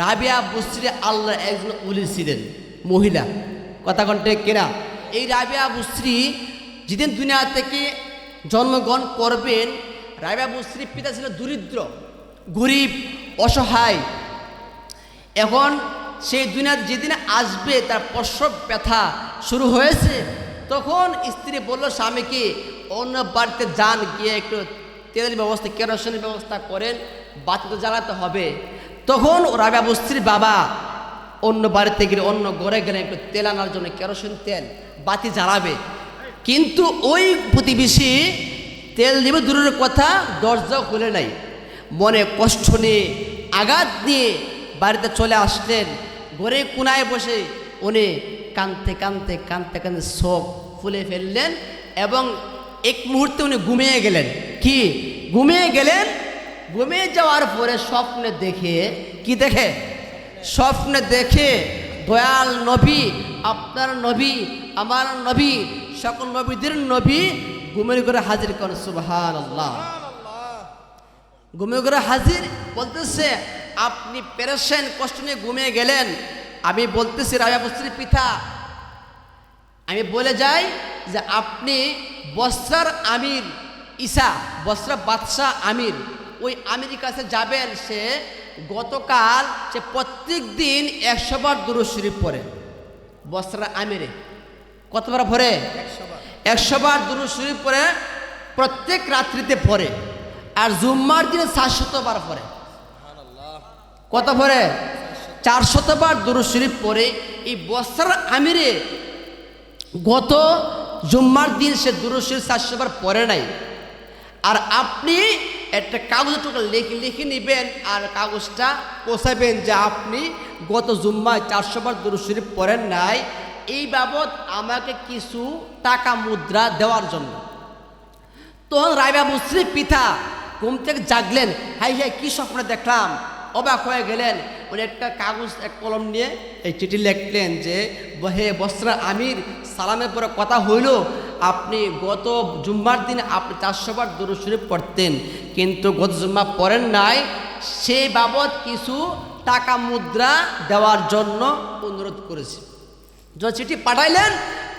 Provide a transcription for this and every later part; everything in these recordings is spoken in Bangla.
রাবিয়া বুসরি আল্লাহ একজন উলি ছিলেন, মহিলা। কথা কণ্ঠে কেনা? এই রাবিয়া বুসরি যেদিন দুনিয়া থেকে জন্মগ্রহণ করবেন, রাবিয়া বুসরির পিতা ছিল দরিদ্র, গরিব, অসহায়। এখন সেই দুনিয়া যেদিন আসবে, তার প্রসব ব্যথা শুরু হয়েছে। তখন স্ত্রী বলল, স্বামীকে অন্য বাড়িতে যান, গিয়ে একটু তেলের ব্যবস্থা, কেরোসিনের ব্যবস্থা করেন বাতি তো জ্বালাতে হবে। তখন রাবিয়া বস্ত্রীর বাবা অন্য বাড়িতে গেলে অন্য ঘরে গেলে একটু তেল আনার জন্য কেরোসিন তেল, বাতি জ্বালাবে। কিন্তু ওই প্রতিবেশী তেল দেবে দূরের কথা দরজা খুলে নাই। মনে কষ্ট নিয়ে, আঘাত নিয়ে বাড়িতে চলে আসলেন। ঘরে কোনায় বসে উনি কানতে কানতে কানতে কানতে শোক ফুলে ফেললেন এবং এক মুহূর্তে উনি ঘুমিয়ে গেলেন। কি? ঘুমিয়ে গেলেন ঘুমিয়ে যাওয়ার পরে স্বপ্নে দেখে, কি দেখে? স্বপ্নে দেখে দয়াল নবী, আপনার নবী, আমার নবী, সকল নবীদের নবী ঘুমের করে হাজির করেন সুবহান আল্লাহ ঘুমিয়ে করে হাজির বলতেছে, আপনি পেরেছেন কষ্ট নিয়ে ঘুমিয়ে গেলেন। আমি বলতেছি, রাজা বস্ত্রীর পিতা। আমি বলে যাই যে, আপনি বস্ত্রার আমির ঈশা বস্ত্রা বাদশাহ আমির। ওই আমির কাছে যাবেন সে গতকাল সে প্রত্যেক দিন একশো বার দুরু শরীফ পড়ে। বস্ত্রার আমিরে। কতবার পড়ে? একশো বার। দুরু শরীফ পরে প্রত্যেক রাত্রিতে পড়ে। আর জুম্মার দিনে সাতশতবার পরে কত পরে চার শতবার দুরু শরীফ পরে এই বস্ত্রার আমিরে গত জুম্মার দিন সে দুরু শরীফ চারশোবার পরে নাই। আর আপনি একটা কাগজ টুকু লিখে লিখে নেবেন আর কাগজটা পোষাবেন যে আপনি গত জুম্মায় চারশো বার দুরু শরীফ পড়েন নাই। এই বাবদ আমাকে কিছু টাকা মুদ্রা দেওয়ার জন্য। তখন রায়বা মুসরিফ পিতা ঘুম থেকে জাগলেন, হাই হাই, কী স্বপ্ন দেখলাম? অবাক হয়ে গেলেন। উনি একটা কাগজ, এক কলম নিয়ে এই চিঠি লিখলেন যে হে বস্ত্রা আমির, সালামের পরে কথা হইল আপনি গত জুম্মার দিন আপনি চারশো বার দুরু শরীফ পড়তেন, কিন্তু গত জুম্মা পড়েন নাই। সেই বাবদ কিছু টাকা মুদ্রা দেওয়ার জন্য অনুরোধ করেছি। যখন চিঠি পাঠাইলেন,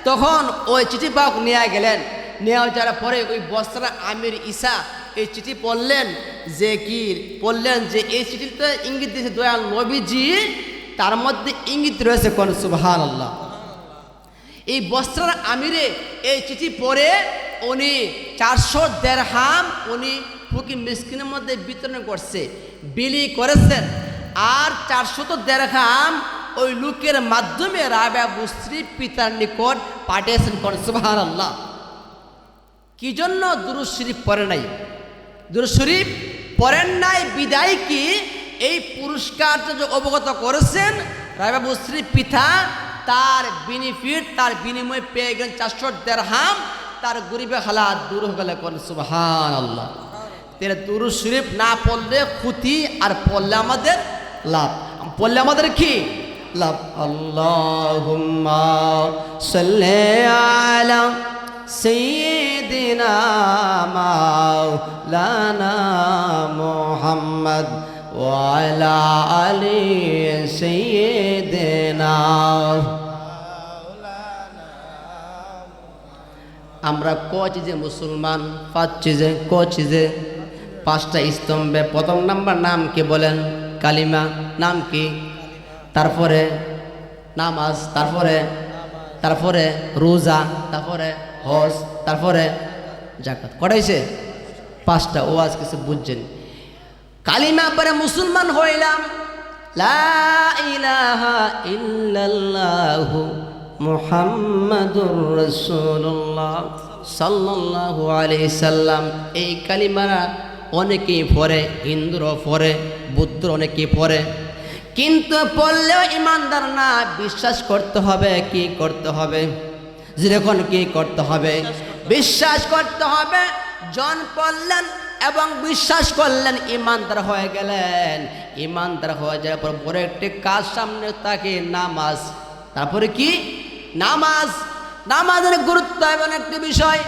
তখন ওই চিঠি বাহক নিয়ে গেলেন। নেওয়া যাওয়ার পরে ওই বস্ত্রা আমির ঈশা এই চিঠি পড়লেন যে কি, পড়লেন যে এই চিঠিতে ইঙ্গিত দিয়েছে দয়াল নবীজি, তার মধ্যে ইঙ্গিত রয়েছে কোন? সুবহান আল্লাহ এই বস্ত্রার আমিরে এই চিঠি পড়ে উনি চারশো দেড় হাম উনি ফুকি মিসকিনের মধ্যে বিতরণ করছে, বিলি করেছেন। আর চারশত দেড় হাম ওই লোকের মাধ্যমে রাবেয়া বুস্ত্রী পিতার নিকট পাঠিয়েছেন কোন সুবহান আল্লাহ কি জন্য দুরুজ শরীফ পড়ে নাই? দুরুজ শরীফ পড়েন নাই, বিদায় কি? এই পুরস্কারটা যে অবগত করেছেন রায়বাবু শ্রী পিতা তার বেনিফিট তার বিনিময়ে পেয়ে গেলেন চারশো দেড়হাম, তার গরিবে হালাত দূর গেলে কোন সুবহান আল্লাহ তেরে দুরু শরীফ না পড়লে ক্ষতি আর পড়লে আমাদের লাভ। পড়লে আমাদের কি? লাভ। আল্লাহুম্মা সাল্লি আলা সাইয়্যিদিনা মাওলানা মোহাম্মদ। وعلى آل سيدنا আমরা ক চিজে মুসলমান পাঁচ চিজে ক চিজে পাঁচটা স্তম্ভে প্রথম নাম্বার নাম কি বলেন কালিমা নাম কি তারপরে নামাজ তারপরে তারপরে রোজা তারপরে হজ তারপরে জাকাত কটাইছে পাঁচটা ও আজ কিছু বুঝছেন কালিমা পরে মুসলমান হইলাম। মুহাম্মাদুর রাসূলুল্লাহ সাল্লাল্লাহু আলাইহি সাল্লাম। এই কালিমারা অনেকেই পড়ে, হিন্দুরও পড়ে বুদ্ধর অনেকেই পড়ে। কিন্তু পড়লেও ইমানদার না, বিশ্বাস করতে হবে কি করতে হবে। যেরকম কি করতে হবে। বিশ্বাস করতে হবে, জন পড়লেন এবং বিশ্বাস করলেন, ইমানদার হয়ে গেলেন। ইমানদার হয়ে যাওয়ার পর বড় একটি কাজ সামনে তাকে নামাজ। তারপরে কি? নামাজ। নামাজের গুরুত্ব এমন একটি বিষয়।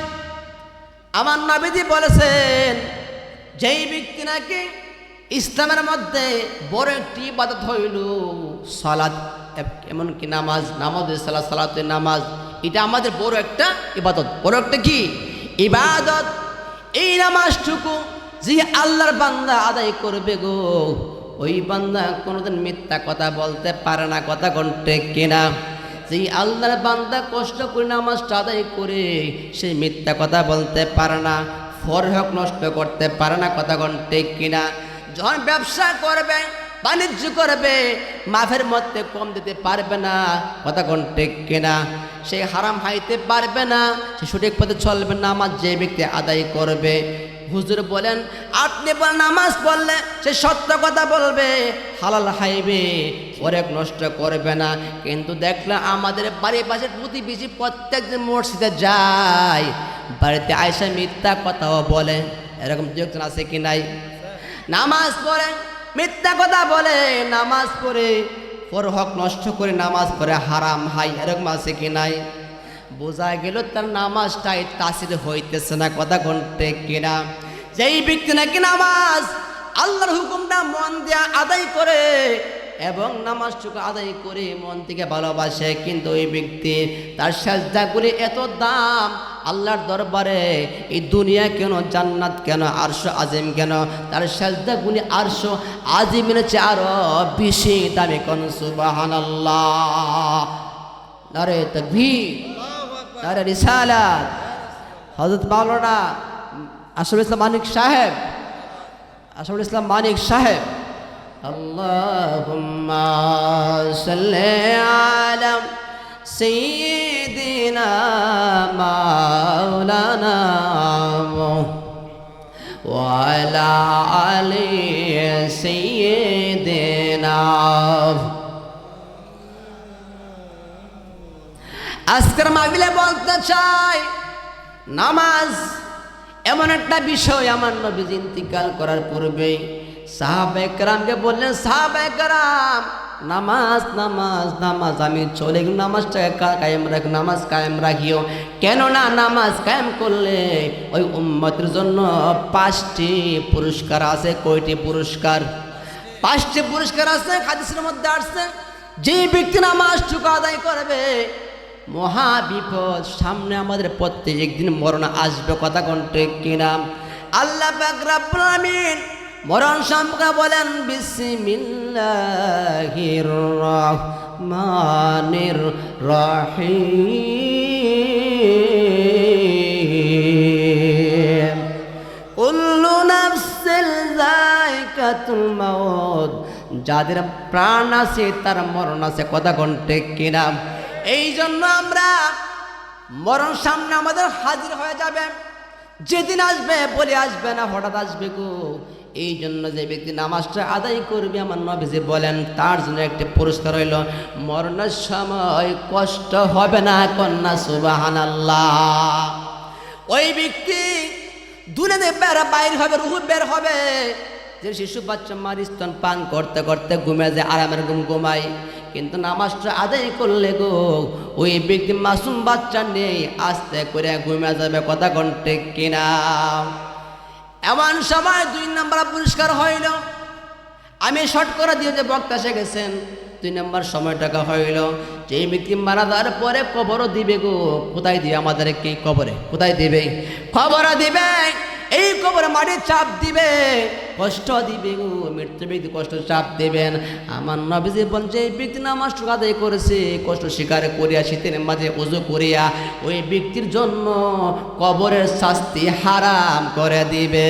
আমার নবীজি বলেছেন, যেই ব্যক্তি নাকি ইসলামের মধ্যে বড় একটি ইবাদত হইল সালাদ এমনকি নামাজ নামাজ সালাদ সালাতের নামাজ, এটা আমাদের বড় একটা ইবাদত। বড় একটা কি? ইবাদত। এই নামাজটুকু যে আল্লাহর বান্দা আদায় করবে গো, ওই বান্দা কোনোদিন মিথ্যা কথা বলতে পারে না, কথা ঘন্টে কিনা? যে আল্লাহর বান্দা কষ্ট করে নামাজটা আদায় করে সেই মিথ্যা কথা বলতে পারে না, ফরহক নষ্ট করতে পারে না, কথা ঘন্টে কিনা? যখন ব্যবসা করবে বাণিজ্য করবে, মাফের মধ্যে কম দিতে পারবে না। কথা কোন ঘন্টে কিনা? সে হারাম হাইতে পারবে না, সে সঠিক পথে চলবে না আমার যে ব্যক্তি আদায় করবে। হুজুর বলেন, আপনি নামাজ পড়লে সে সত্য কথা বলবে। হালাল হাইবে অনেক নষ্ট করবে না। কিন্তু দেখলে আমাদের বাড়ির পাশে প্রতিবেশী প্রত্যেকদিন মসজিদে যায়। বাড়িতে আয়সা মিথ্যা কথাও বলে। এরকম দু একজন আছে কি নাই? নামাজ পড়ে মিথ্যা কথা বলে, নামাজ পড়ে। পর হক নষ্ট করে নামাজ পড়ে, হারাম হাই, এরকম আছে কি নাই? বোঝা গেল তার নামাজটাই তাসির হইতেছে না, কথা ঘন্টে কিনা। যেই ব্যক্তি নাকি নামাজ আল্লাহর হুকুমটা মন দিয়া আদায় করে এবং নামাজটুকু আদায় করে মন থেকে ভালোবাসে, কিন্তু ওই ব্যক্তি তার সাজদা করে এত দাম আল্লাহর দরবারে এই দুনিয়া কেন জান্নাত কেন আরশো আজিম কেন তার সাজদা গুলি আরশো আজিমের চেয়ে আরো বেশি দামি কোন সুবাহান আল্লাহ নারে তকবীর নারে রিসালাত হজরত মাওলানা আশরফ ইসলাম মানিক সাহেব আশরফ ইসলাম মানিক সাহেব اللهم صل على سيدنا وعلى آل سيدنا আজকের মাহবিলে বলতে চাই নামাজ এমন একটা বিষয় আমার নবীজ ইন্তিকাল করার পূর্বে সাহাবেকরামকে বললেন সাহাবেকরাম নামাজ নামাজ নামাজ। আমি চলে গেলাম নামাজটাকে কায়েম রাখ, নামাজ কায়েম রাখিও। কেননা নামাজ কায়েম করলে ওই উম্মতের জন্য পাঁচটি পুরস্কার আছে। কয়টি পুরস্কার? পাঁচটি পুরস্কার আছে, হাদিসের মধ্যে আসছে, যে ব্যক্তি নামাজ টুকু আদায় করবে, মহা বিপদ। সামনে আমাদের প্রত্যেক একদিন মরণ আসবে, কথা কণ্ঠে কিনাম আল্লাহ রাব্বুল মরণ সম্পর্কে বলেন, বিসমিল্লাহির রহমানির রহিম। কুল্লু নাফসিল যায়কাতুল মাউত। যাদের প্রাণ আছে, তার মরণ আছে কথা ঘন্টে কিনা এই জন্য আমরা মরণ সামনে আমাদের হাজির হয়ে যাবে। যেদিন আসবে, বলে আসবে না, হঠাৎ আসবে গো। এই জন্য যে ব্যক্তি নামাজটা আদায় করবে, আমার নবীজি বলেন, তার জন্য একটি পুরস্কার হইল, মরণের সময় কষ্ট হবে না কন্যা সুবাহান ওই ব্যক্তি দুনিয়াতে বের বাইর হবে, রুহু বের হবে। যে শিশু বাচ্চা মার স্তন পান করতে করতে ঘুমে যায়, আরামের ঘুম ঘুমায়। কিন্তু নামাজটা আদায় করলে গো, ওই ব্যক্তি মাসুম বাচ্চা নেই, আস্তে করে ঘুমে যাবে কথা ঘন্টে কিনা। এমন সময় দুই নাম্বার পুরস্কার হইল। আমি শর্ট করে দিয়ে যে বক্তা এসে গেছেন, দুই নম্বর সময় টাকা হইল। যে ব্যক্তি মারা যাওয়ার পরে কবরও দিবে গো, কোথায় দিবে আমাদের কি কবরে? কোথায় দিবে? খবর দিবে, এই কবরে মাটি চাপ দিবে। কষ্ট দিবে গো, মৃত্যু ব্যক্তি কষ্ট চাপ দেবেন। আমার নবীজি বলছে যে ব্যক্তি নামাজ আদায় করেছে, কষ্ট স্বীকার করিয়া শীতের মাঝে উজু করিয়া ওই ব্যক্তির জন্য কবরের শাস্তি হারাম করে দিবে।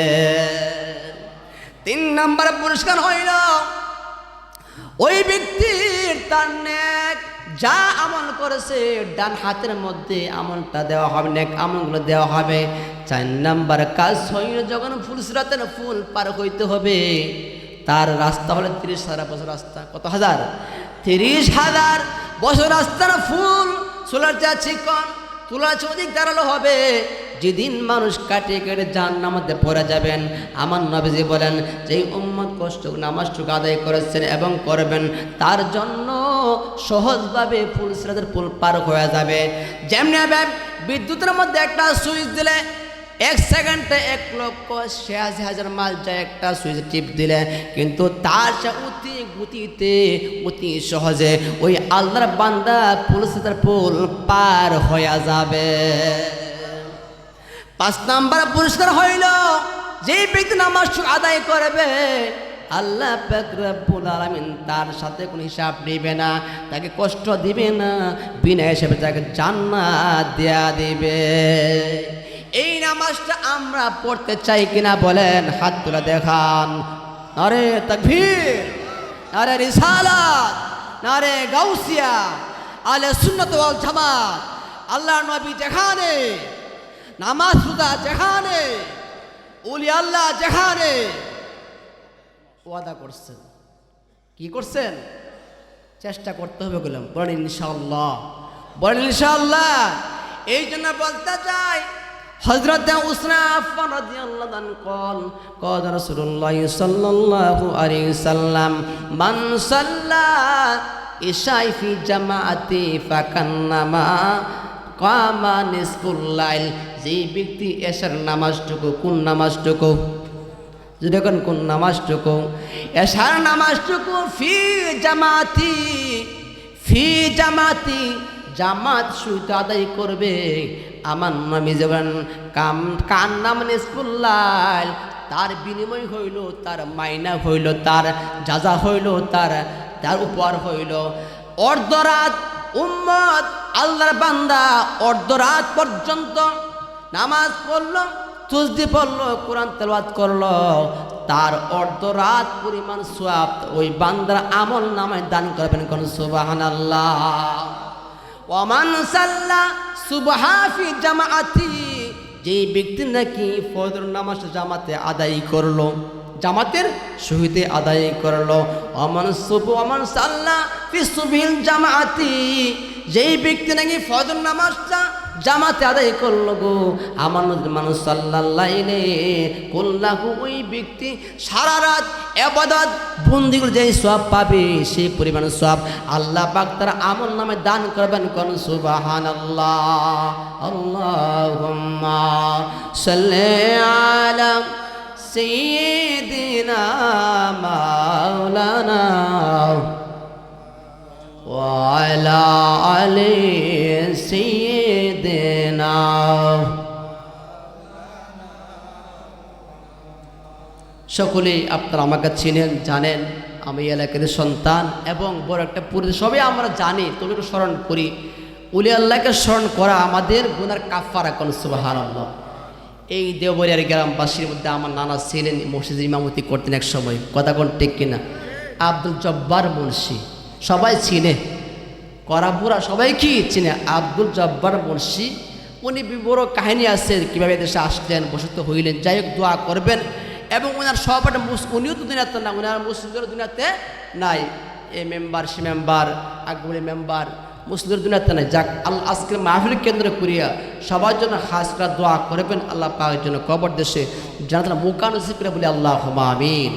তিন নম্বর পুরস্কার হইল, ওই ব্যক্তির তার নেক যা আমল করেছে, ডান হাতের মধ্যে আমলটা দেওয়া হবে, নেক আমলগুলো দেওয়া হবে। চার নাম্বার কাজ হইল যখন ফুল সিরাতের ফুল পার হইতে হবে, তার রাস্তা হলো তিরিশ হাজার বছর রাস্তা। কত হাজার? তিরিশ হাজার বছর রাস্তার ফুল, সোলার যা চিকন, তুলা অধিক দাঁড়াল হবে। যেদিন মানুষ কাটিয়ে কেটে যান নামাতে পড়ে যাবেন, আমার নবীজি বলেন, যেই উম্মত কষ্ট নামাজটুকু আদায় করেছেন এবং করবেন, তার জন্য সহজভাবে ফুল সিরাতের ফুল পার হয়ে যাবে। যেমনি বিদ্যুতের মধ্যে একটা সুইচ দিলে এক সেকেন্ডে এক লক্ষ ছিয়াশি হাজার মাল যায় একটা সুইচ টিপ দিলে। কিন্তু তার সে অতি গতিতে, অতি সহজে ওই আল্লাহর বান্দা পুলিশের পুল পার হয়ে যাবে। পাঁচ নাম্বার পুরস্কার হইল যে ব্যক্তি নামাজ আদায় করবে আল্লাহ পাক রব্বুল আলামিন তার সাথে কোনো হিসাব নেবে না, তাকে কষ্ট দিবে না, বিনা হিসেবে তাকে জান্নাত দেয়া দিবে। এই নামাজটা আমরা পড়তে চাই কিনা বলেন, হাত তুলে দেখান। আরে তাকবীর আরে রিসালাত, নারে গাউসিয়া আলে সুন্নত ওয়াল জামাত আল্লাহ নবী যেখানে, নামাজ রোজা যেখানে উলি আল্লাহ যেখানে ওয়াদা করছেন। কি করছেন? চেষ্টা করতে হবে বললাম। বলেন ইনশাল্লাহ বলেন ইনশাল্লাহ এই জন্য বলতে চাই হজরত উসনা আফফান রাদিয়াল্লাহু আনহু কল কদ রাসূলুল্লাহ সাল্লাল্লাহু আলাইহি সাল্লাম, মান সাল্লা ইশাই ফি জামাআতি ফাকান্নামা কামা নিসফুল লাইল যে ব্যক্তি এশার নামাজটুকু, কোন নামাজটুকু? এখন কোন নামাজটুকু, এশার নামাজটুকু, ফি জামাতি ফি জামাতি, জামাত সুইত আদায় করবে। আমার নামে যেমন কাম কান নাম নিসফুল্লাল, তার বিনিময় হইল, তার মাইনা হইল, তার যাজা হইল, তার তার উপহার হইল। অর্ধরাত উম্মত, আল্লাহর বান্দা অর্ধরাত পর্যন্ত নামাজ পড়ল। তুসদি পড়ল কোরআন তেলাওয়াত করল। তার অর্ধরাত পরিমাণ সোয়াব ওই বান্দার আমল নামায় দান করবেন কোন সুবাহান আল্লাহ ওমান সাল্লা সুবহাফি জামাআতি যে ব্যক্তি নাকি ফজর নামাজ জামাতে আদায় করল, জামাতের শহীদে আদায় করল অমন সুব অমন সাল্লা ফি সুবিল জামাআতি, যেই ব্যক্তি নাকি ফজর নামাজটা জামাতে আদায় করলো গো আমার মানুষ সাল্লাল্লাইলে কল্লাহু ওই ব্যক্তি সারা রাত এবাদত বন্দিগুলো যেই সব পাবে সেই পরিমাণ সব আল্লাহ পাক তার আমল নামে দান করবেন কোন সুবাহান আল্লাহ আল্লাহুম্মা সাল্লি আলা سيدنا مولانا وعلى آل سيدنا সকলেই আপনারা আমাকে চিনেন, জানেন, আমি এলাকার সন্তান এবং বড় একটা পরিচয় সবই আমরা জানি, তবে একটু স্মরণ করি। উলি আল্লাহকে স্মরণ করা আমাদের গুনার কাফারা কোন সুবাহান এই দেওবরিয়ার গ্রামবাসীর মধ্যে আমার নানা ছিলেন, মসজিদ ইমামতি করতেন এক সময়। কথা কোন ঠিক কিনা? আব্দুল জব্বার মুন্সি। সবাই চিনে। করাপুরা সবাই কি চিনে? আব্দুল জব্বার মুন্সি উনি বড় কাহিনী আছে, কীভাবে দেশে আসলেন, বসত হইলেন, যাই হোক দোয়া করবেন। এবং ওনার সহপাঠে উনিও তো দুনিয়াতে না ওনার মুসলিমদের দুনিয়াতে নাই। এ মেম্বার, সে মেম্বার আকবরী মেম্বার মুসলিমের দুনিয়াতে নাই। যাক আল্লাহ আজকের মাহফিল কেন্দ্র করিয়া সবার জন্য হাস করা দোয়া করবেন, আল্লাহ পাকের জন্য কবর দেশে জানাতলা মুকানুসি করে বলে আল্লাহ আমিন।